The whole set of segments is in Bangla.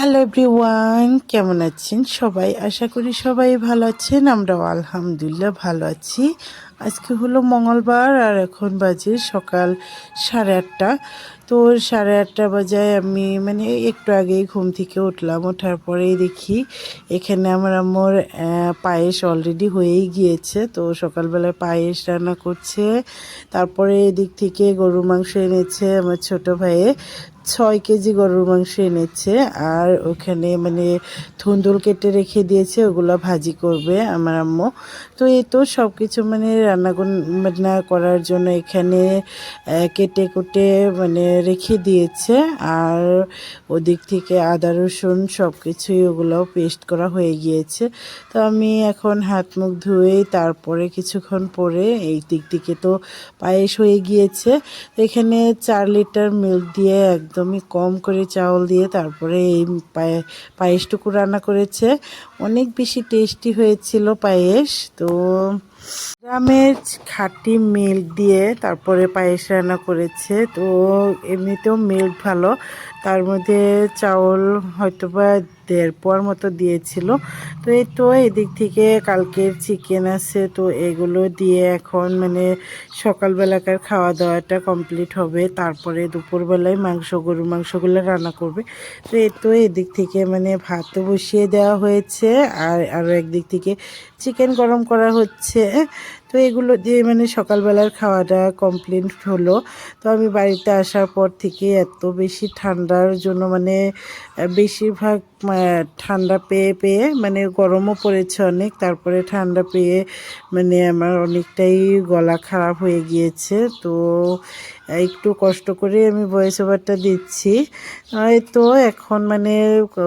হ্যালো এভরিওয়ান কেমন আছেন সবাই? আশা করি সবাই ভালো আছেন। আমরাও আলহামদুলিল্লাহ ভালো আছি। আজকে হলো মঙ্গলবার আর এখন বাজে সকাল সাড়ে আটটা। তো সাড়ে আটটা বাজায় আমি মানে একটু আগেই ঘুম থেকে উঠলাম। ওঠার পরেই দেখি এখানে আমার আমার পায়েস অলরেডি হয়েই গিয়েছে। তো সকালবেলায় পায়েস রান্না করছে। তারপরে এদিক থেকে গরুর মাংস এনেছে আমার ছোট ভাইয়ে। ছয় কেজি গরুর মাংস এনেছে আর ওখানে মানে ধুন্দুল কেটে রেখে দিয়েছে, ওগুলো ভাজি করবে আমার আম্মু। তো এই তো সব কিছু মানে রান্না বান্না করার জন্য এখানে কেটে কুটে মানে রেখে দিয়েছে আর ওদিক থেকে আদা, রসুন সব কিছুই ওগুলো পেস্ট করা হয়ে গিয়েছে। তো আমি এখন হাত মুখ ধুয়ে তারপরে কিছুক্ষণ পরে এই দিক থেকে তো পায়েস হয়ে গিয়েছে। এখানে চার লিটার মিল্ক দিয়ে একদমই কম করে চাউল দিয়ে তারপরে এই পায়ে, পায়েসটুকু রান্না করেছে। অনেক বেশি টেস্টি হয়েছিল পায়েস। তো গ্রামের খাটি মিল্ক দিয়ে তারপরে পায়েস রান্না করেছে। তো এমনিতেও মিল্ক ভালো। তার মধ্যে চাউল হয়তো বা দেড় পোয়ার মতো দিয়েছিল। তো এই তো এদিক থেকে কালকের চিকেন আছে, তো এগুলো দিয়ে এখন মানে সকালবেলাকার খাওয়া দাওয়াটা কমপ্লিট হবে। তারপরে দুপুরবেলায় মাংস গরু মাংসগুলো রান্না করবে। তো এই তো এদিক থেকে মানে ভাতও বসিয়ে দেওয়া হয়েছে, আর আরও একদিক থেকে চিকেন গরম করা হচ্ছে। তো এগুলো দিয়ে মানে সকালবেলার খাওয়াটা কমপ্লিট হলো। তো আমি বাড়িতে আসার পর থেকে এত বেশি ঠান্ডার জন্য মানে বেশিরভাগ ঠান্ডা পেয়ে পেয়ে মানে গরমও পড়েছে অনেক, তারপরে ঠান্ডা পেয়ে মানে আমার অনেকটাই গলা খারাপ হয়ে গিয়েছে। তো একটু কষ্ট করে আমি ভয়েস ওভারটা দিচ্ছি। তো এখন মানে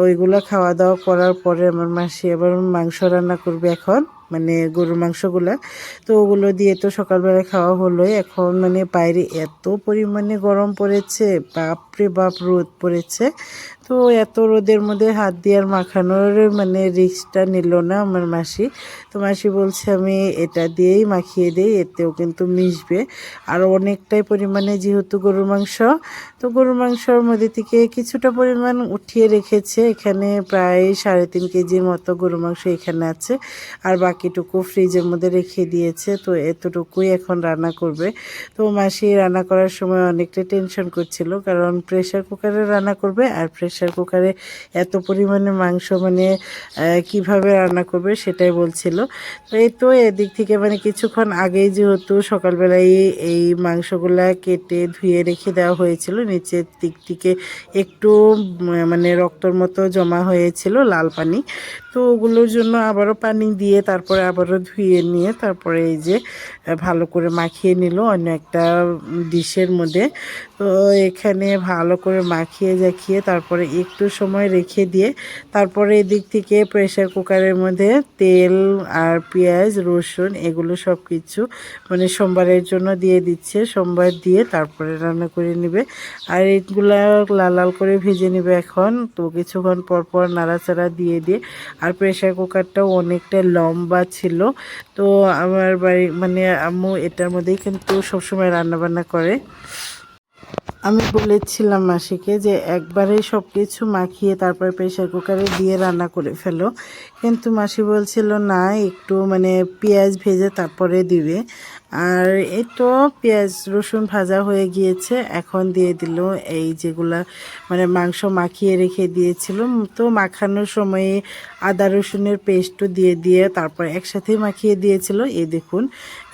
ওইগুলো খাওয়া দাওয়া করার পরে আমার মাসি আবার মাংস রান্না করবে এখন। মানে গরুর মাংসগুলা। তো ওগুলো দিয়ে তো সকালবেলা খাওয়া হলো এখন মানে বাইরে এত পরিমাণে গরম পড়েছে, বাপরে বাপ রোদ পড়েছে। তো এত রোদের মধ্যে হাত দিয়ে আর মাখানোর মানে রিক্সটা নিল না আমার মাসি। তো মাসি বলছে, আমি এটা দিয়েই মাখিয়ে দিই, এতেও কিন্তু মিশবে। আর অনেকটাই পরিমাণে যেহেতু গরুর মাংস, তো গরুর মাংসর মধ্যে থেকে কিছুটা পরিমাণ উঠিয়ে রেখেছে। এখানে প্রায় সাড়ে তিন কেজির মতো গরুর মাংস এখানে আছে, আর বাকিটুকু ফ্রিজের মধ্যে রেখে দিয়েছে। তো এতটুকুই এখন রান্না করবে। তো মাসি রান্না করার সময় অনেকটা টেনশন করছিল, কারণ প্রেশার কুকারে রান্না করবে আর প্রেশার প্রেশার কুকারে এত পরিমাণে মাংস মানে কীভাবে রান্না করবে সেটাই বলছিল। তো এই তো এদিক থেকে মানে কিছুক্ষণ আগেই যেহেতু সকালবেলায় এই মাংসগুলা কেটে ধুয়ে রেখে দেওয়া হয়েছিল, নিচের দিক থেকে একটু মানে রক্তর মতো জমা হয়েছিল লাল পানি। তো ওগুলোর জন্য আবারও পানি দিয়ে তারপরে আবারও ধুয়ে নিয়ে তারপরে এই যে ভালো করে মাখিয়ে নিল অন্য একটা ডিশের মধ্যে। তো এখানে ভালো করে মাখিয়ে জাখিয়ে তারপরে একটু সময় রেখে দিয়ে তারপরে এদিক থেকে প্রেশার কুকারের মধ্যে তেল আর পেঁয়াজ, রসুন এগুলো সব কিছু মানে সোমবারের জন্য দিয়ে দিচ্ছে। সোমবার দিয়ে তারপরে রান্না করে নেবে। আর এগুলা লাল লাল করে ভেজে নেবে এখন। তো কিছুক্ষণ পর পর নাড়াচাড়া দিয়ে দিয়ে আর প্রেশার কুকারটাও অনেকটা লম্বা ছিল। তো আমার বাড়ি মানে আম্মু এটার মধ্যেই কিন্তু সবসময় রান্নাবান্না করে। আমি বলেছিলাম মাসিকে যে একবারে সব কিছু মাখিয়ে তারপর প্রেশার কুকারে দিয়ে রান্না করে ফেলো। কিন্তু মাসি বলছিল, না, একটু মানে পেঁয়াজ ভেজে তারপরে দিবে। আর এই তো পেঁয়াজ, রসুন ভাজা হয়ে গিয়েছে। এখন দিয়ে দিল এই যেগুলা মানে মাংস মাখিয়ে রেখে দিয়েছিল। তো মাখানোর সময়ে আদা রসুনের পেস্টও দিয়ে দিয়ে তারপর একসাথেই মাখিয়ে দিয়েছিল। এই দেখুন,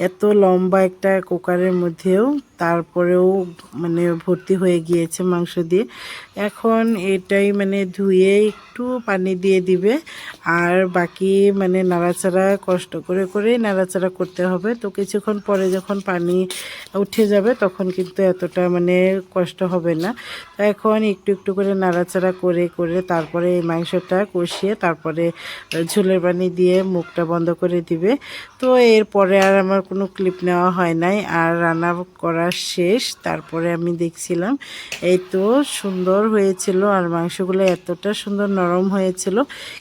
এত লম্বা একটা কুকারের মধ্যেও তারপরেও মানে ভর্তি হয়ে গিয়েছে মাংস দিয়ে। এখন এটাই মানে ধুয়ে একটু পানি দিয়ে দিবে। আর বাকি মানে নাড়াচাড়া কষ্ট করে করে নাড়াচাড়া করতে হবে। তো কিছুক্ষণ পরে যখন পানি উঠে যাবে, তখন কিন্তু এতটা মানে কষ্ট হবে না। তো এখন একটু একটু করে নাড়াচাড়া করে করে তারপরে এই মাংসটা কষিয়ে তারপরে ঝোলের পানি দিয়ে মুখটা বন্ধ করে দিবে। তো এরপরে আর আমার কোনো ক্লিপ নেওয়া হয় নাই। আর রান্না করা শেষ। তারপরে আমি দেখছিলাম, এই তো সুন্দর হয়েছিল আর মাংসগুলো এতটা সুন্দর নরম হয়েছিল।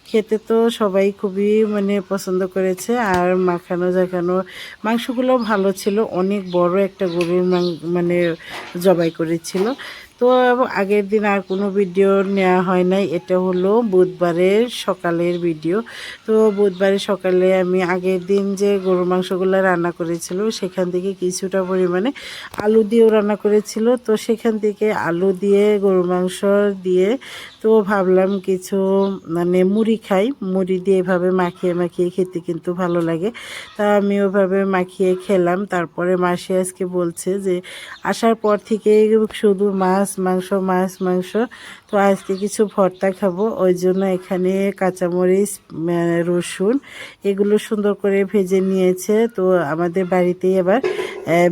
খেতে তো সবাই খুবই মানে পছন্দ করেছে। আর মাখানো জাখানো মাংসগুলো ভালো ছিল। অনেক বড় একটা গরুর মানে জবাই করেছিল। তো আগের দিন আর কোনো ভিডিও নেওয়া হয় নাই। এটা হলো বুধবারের সকালের ভিডিও। তো বুধবারের সকালে আমি আগের দিন যে গরু মাংসগুলো রান্না করেছিল, সেখান থেকে কিছুটা পরিমাণে আলু দিয়েও রান্না করেছিল। তো সেখান থেকে আলু দিয়ে গরু মাংস দিয়ে, তো ভাবলাম কিছু মানে মুড়ি খাই। মুড়ি দিয়ে এভাবে মাখিয়ে মাখিয়ে খেতে কিন্তু ভালো লাগে। তা আমি ওভাবে মাখিয়ে খেলাম। তারপরে মাসি আজকে বলছে যে, আসার পর থেকে শুধু মাছ মাংস, মাছ, মাংস। তো আজকে কিছু ভর্তা খাব। ওই জন্য এখানে কাঁচামরিচ রসুন এগুলো সুন্দর করে ভেজে নিয়েছে। তো আমাদের বাড়িতেই আবার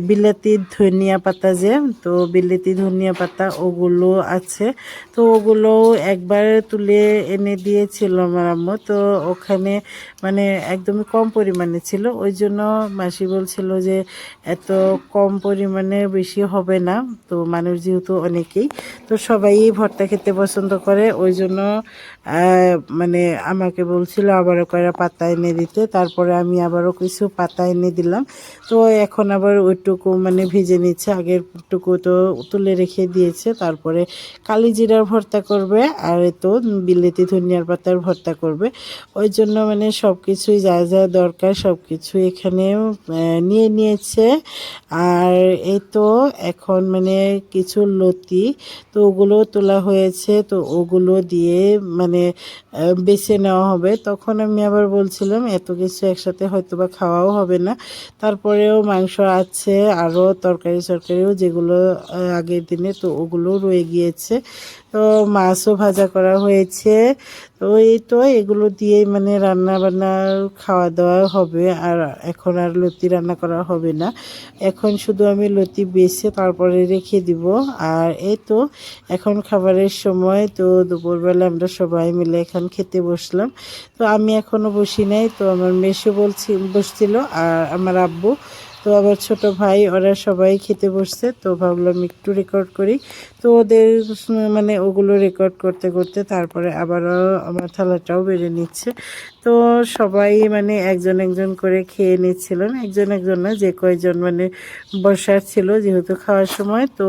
বিলাতি ধনিয়া পাতা যে, তো বিলাতি ধনিয়া পাতা ওগুলো আছে। তো ওগুলো একবার তুলে এনে দিয়েছিল আমার আম্মু। তো ওখানে মানে একদমই কম পরিমাণে ছিল। ওই জন্য মাসি বলছিল যে, এত কম পরিমাণে বেশি হবে না। তো মানুষ যেহেতু অনেকেই, তো সবাই ভর্তা খেতে পছন্দ করে। ওই জন্য মানে আমাকে বলছিল আবারও কয়েকটা পাতা এনে দিতে, তারপরে আমি আবারও কিছু পাতা এনে দিলাম। তো এখন আবার ওইটুকু মানে ভেজে নিচ্ছে আগের টুকু তো তুলে রেখে দিয়েছে, তারপরে কালি জিরার ভর্তা করবে, আর তো বিলেতি ধনিয়ার পাতার ভর্তা করবে। ওই জন্য মানে সব কিছুই যা যা দরকার সব কিছু এখানে নিয়ে নিয়েছে। আর এই তো এখন মানে কিছু লতি, তো ওগুলো তোলা হয়েছে, তো ওগুলো দিয়ে মানে আহ, বেছে নেওয়া হবে। তখন আমি আবার বলছিলাম এত কিছু একসাথে হয়তো বা খাওয়াও হবে না। তারপরেও মাংস আছে আরও তরকারি সরকারিও যেগুলো আগের দিনে তো ওগুলোও রয়ে গিয়েছে। তো মাছও ভাজা করা হয়েছে। তো এই তো এগুলো দিয়ে মানে রান্না বান্না খাওয়া দাওয়া হবে। আর এখন আর লতি রান্না করা হবে না। এখন শুধু আমি লতি বেছে তারপরে রেখে দিব। আর এই তো এখন খাবারের সময়। তো দুপুরবেলা আমরা সবাই মিলে এখন খেতে বসলাম। তো আমি এখনও বসি নাই। তো আমার মেসো বলছি, বসছিল আর আমার আব্বু। তো আবার ছোট ভাই, ওরা সবাই খেতে বসছে। তো ভাবলাম একটু রেকর্ড করি। তো ওদের মানে ওগুলো রেকর্ড করতে করতে তারপরে আবারও আমার থালাটাও বেড়ে নিচ্ছে। তো সবাই মানে একজন একজন করে খেয়ে নিচ্ছিলেন একজন একজন না, যে কয়জন মানে বসার ছিল যেহেতু খাওয়ার সময়। তো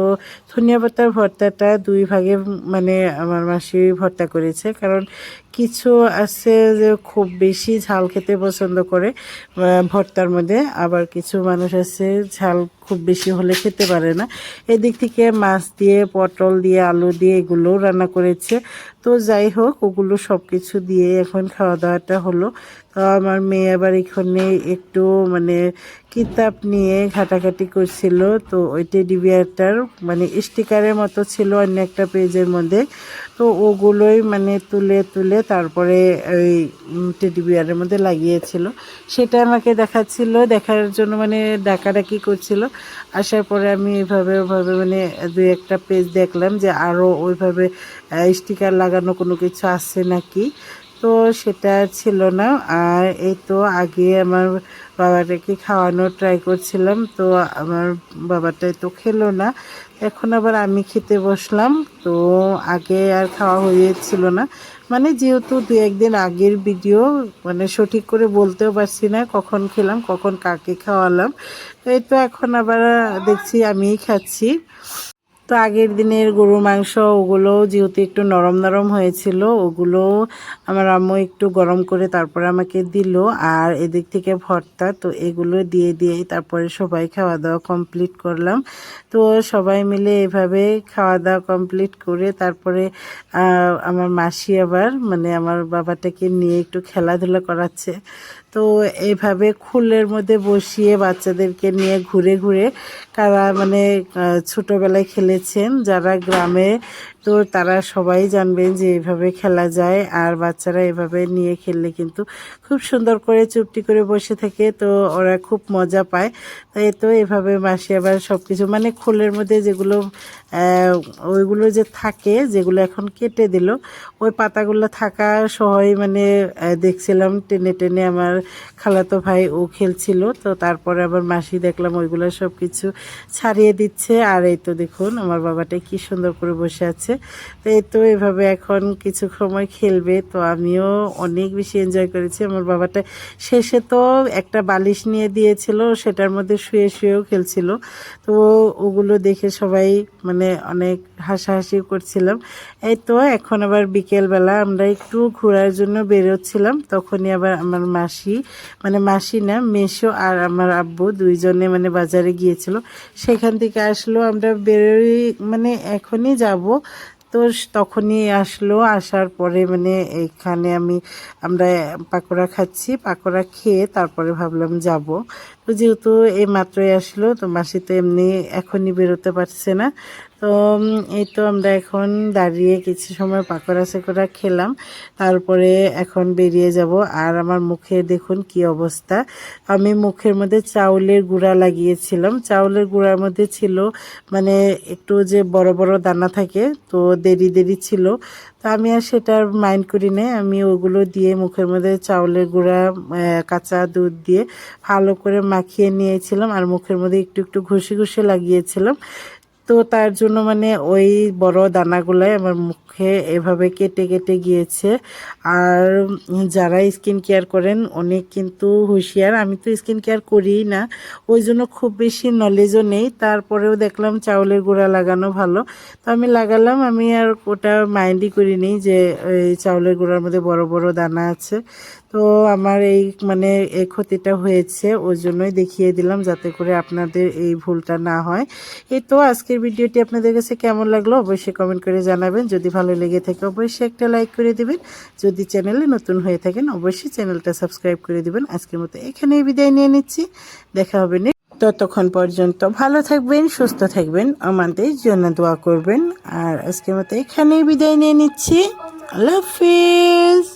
ধনিয়া পাতার ভর্তাটা দুই ভাগে মানে আমার মাসি ভর্তা করেছে। কারণ কিছু আছে যে খুব বেশি ঝাল খেতে পছন্দ করে ভর্তার মধ্যে। আবার কিছু মানুষ আছে, ঝাল খুব বেশি হলে খেতে পারে না। এদিক থেকে মাছ দিয়ে পটল দিয়ে আলু দিয়ে এগুলোও রান্না করেছে। তো যাই হোক, ওগুলো সব কিছু দিয়ে এখন খাওয়া দাওয়াটা হলো। তো আমার মেয়ে আবার এখানে একটু মানে কিতাব নিয়ে ঘাটাঘাটি করছিল। তো ওই টেডি বিয়ারটার মানে স্টিকারের মতো ছিল অন্য একটা পেজের মধ্যে। তো ওগুলোই মানে তুলে তুলে তারপরে ওই টেডি বিয়ারের মধ্যে লাগিয়েছিল। সেটা আমাকে দেখাচ্ছিল, দেখার জন্য মানে ডাকাডাকি করছিল। আসার পরে আমি এভাবে ওভাবে মানে দুই একটা পেজ দেখলাম যে আরও ওইভাবে স্টিকার লাগানো কোনো কিছু আছে নাকি? তো সেটা ছিল না। আর এই তো আগে আমার বাবাটাকে খাওয়ানো ট্রাই করছিলাম, তো আমার বাবাটাই তো খেলো না। এখন আবার আমি খেতে বসলাম, তো আগে আর খাওয়া হয়েছিল না। মানে যেহেতু দু একদিন আগের ভিডিও মানে সঠিক করে বলতেও পারছি না কখন খেলাম, কখন কাকে খাওয়ালাম। এই তো এখন আবার দেখছি আমিই খাচ্ছি। তো আগের দিনের গরুর মাংস, ওগুলো যেহেতু একটু নরম নরম হয়েছিল, ওগুলো আমার আম্মু একটু গরম করে তারপরে আমাকে দিল। আর এদিক থেকে ভর্তা, তো এগুলো দিয়ে দিয়েই তারপরে সবাই খাওয়া দাওয়া কমপ্লিট করলাম। তো সবাই মিলে এভাবে খাওয়া দাওয়া কমপ্লিট করে তারপরে আমার মাসি আবার মানে আমার বাবাটাকে নিয়ে একটু খেলাধুলা করাচ্ছে। তো এইভাবে খুলের মধ্যে বসিয়ে বাচ্চাদেরকে নিয়ে ঘুরে ঘুরে কারা মানে ছোটোবেলায় খেলেছেন, যারা গ্রামে তো তারা সবাই জানবেন যে এভাবে খেলা যায় আর বাচ্চারা এভাবে নিয়ে খেললে কিন্তু খুব সুন্দর করে চুপটি করে বসে থাকে, তো ওরা খুব মজা পায়। তাই তো এভাবে মাসি আবার সব কিছু মানে খোলের মধ্যে যেগুলো ওইগুলো যে থাকে, যেগুলো এখন কেটে দিল, ওই পাতাগুলো থাকা সহই মানে দেখছিলাম টেনে টেনে আমার খালাতো ভাই ও খেলছিল, তো তারপরে আবার মাসি দেখলাম ওইগুলো সব কিছু ছাড়িয়ে দিচ্ছে। আর এই তো দেখুন, আমার বাবাটা কি সুন্দর করে বসে আছে। তো এভাবে এখন কিছু সময় খেলবে, তো আমিও অনেক বেশি এনজয় করেছি। আমার বাবাটা শেষে তো একটা বালিশ নিয়ে দিয়েছিল, সেটার মধ্যে শুয়ে শুয়েও খেলছিল। তো ওগুলো দেখে সবাই মানে অনেক হাসাহাসি করছিলাম। এই তো এখন আবার বিকেলবেলা আমরা একটু ঘোরার জন্য বেরোচ্ছিলাম। তখনই আবার আমার মাসি মানে মাসি না মেশো আর আমার আব্বু দুইজনে মানে বাজারে গিয়েছিল। সেখান থেকে আসলো, আমরা বেরোই মানে এখনই যাব। তো তখনই আসলো, আসার পরে মানে এখানে আমি আমরা পাকোড়া খাচ্ছি, পাকোড়া খেয়ে তারপরে ভাবলাম যাব। তো যেহেতু এই মাত্রই আসলো, তো মাসি তো এমনি এখনই বেরোতে পারছে না। তো এই তো আমরা এখন দাঁড়িয়ে কিছু সময় পাকোড়া সাকোড়া খেলাম। তারপরে এখন বেরিয়ে যাব। আর আমার মুখে দেখুন কি অবস্থা। আমি মুখের মধ্যে চাউলের গুঁড়া লাগিয়েছিলাম। চাউলের গুঁড়ার মধ্যে ছিল মানে একটু যে বড় বড় দানা থাকে, তো দেরি দেরি ছিল। তো আমি আর সেটা মাইন্ড করি না আমি ওগুলো দিয়ে মুখের মধ্যে চাউলের গুঁড়া কাঁচা দুধ দিয়ে ভালো করে মাখিয়ে নিয়েছিলাম আর মুখের মধ্যে একটু একটু ঘষে ঘষে লাগিয়েছিলাম। তো তার জন্য মানে ওই বড় দানাগুলাই আমার মুখে এভাবে কেটে কেটে গিয়েছে। আর যারা স্কিন কেয়ার করেন, অনেক কিন্তু হুঁশিয়ার। আমি তো স্কিন কেয়ার করিই না, ওই জন্য খুব বেশি নলেজও নেই। তারপরেও দেখলাম চাউলের গুঁড়া লাগানো ভালো। তো আমি লাগালাম, আমি আর ওটা মাইন্ডই করিনি যে এই চাউলের গুঁড়ার মধ্যে বড় বড় দানা আছে। তো আমার এই মানে এই ক্ষতিটা হয়েছে, ওই জন্যই দেখিয়ে দিলাম যাতে করে আপনাদের এই ভুলটা না হয়। এই তো আজকের ভিডিওটি আপনাদের কাছে কেমন লাগল, অবশ্যই কমেন্ট করে জানাবেন। যদি ভালো লেগে থাকে অবশ্যই একটা লাইক করে দিবেন। যদি চ্যানেলে নতুন হয়ে থাকেন, অবশ্যই চ্যানেলটা সাবস্ক্রাইব করে দিবেন। আজকের মতো এখানেই বিদায় নিয়ে নিচ্ছি। দেখা হবে ততক্ষণ পর্যন্ত ভালো থাকবেন, সুস্থ থাকবেন, আমাদের জন্য দোয়া করবেন। আর আজকের মতো এখানেই বিদায় নিয়ে নিচ্ছি। আল্লাহ হাফিজ।